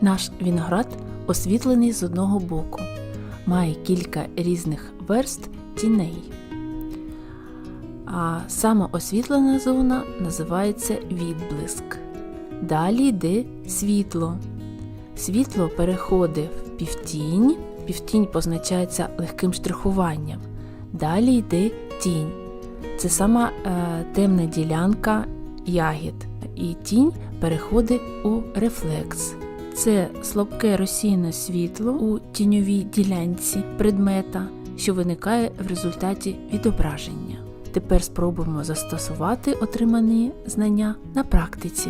Наш виноград освітлений з одного боку, має кілька різних верст тіней. А саме освітлена зона називається відблиск. Далі йде світло. Світло переходить в півтінь, півтінь позначається легким штрихуванням. Далі йде тінь. Це сама е, темна ділянка ягід. І тінь переходить у рефлекс. Це слабке розсіяне світло у тіньовій ділянці предмета, що виникає в результаті відображення. Тепер спробуємо застосувати отримані знання на практиці.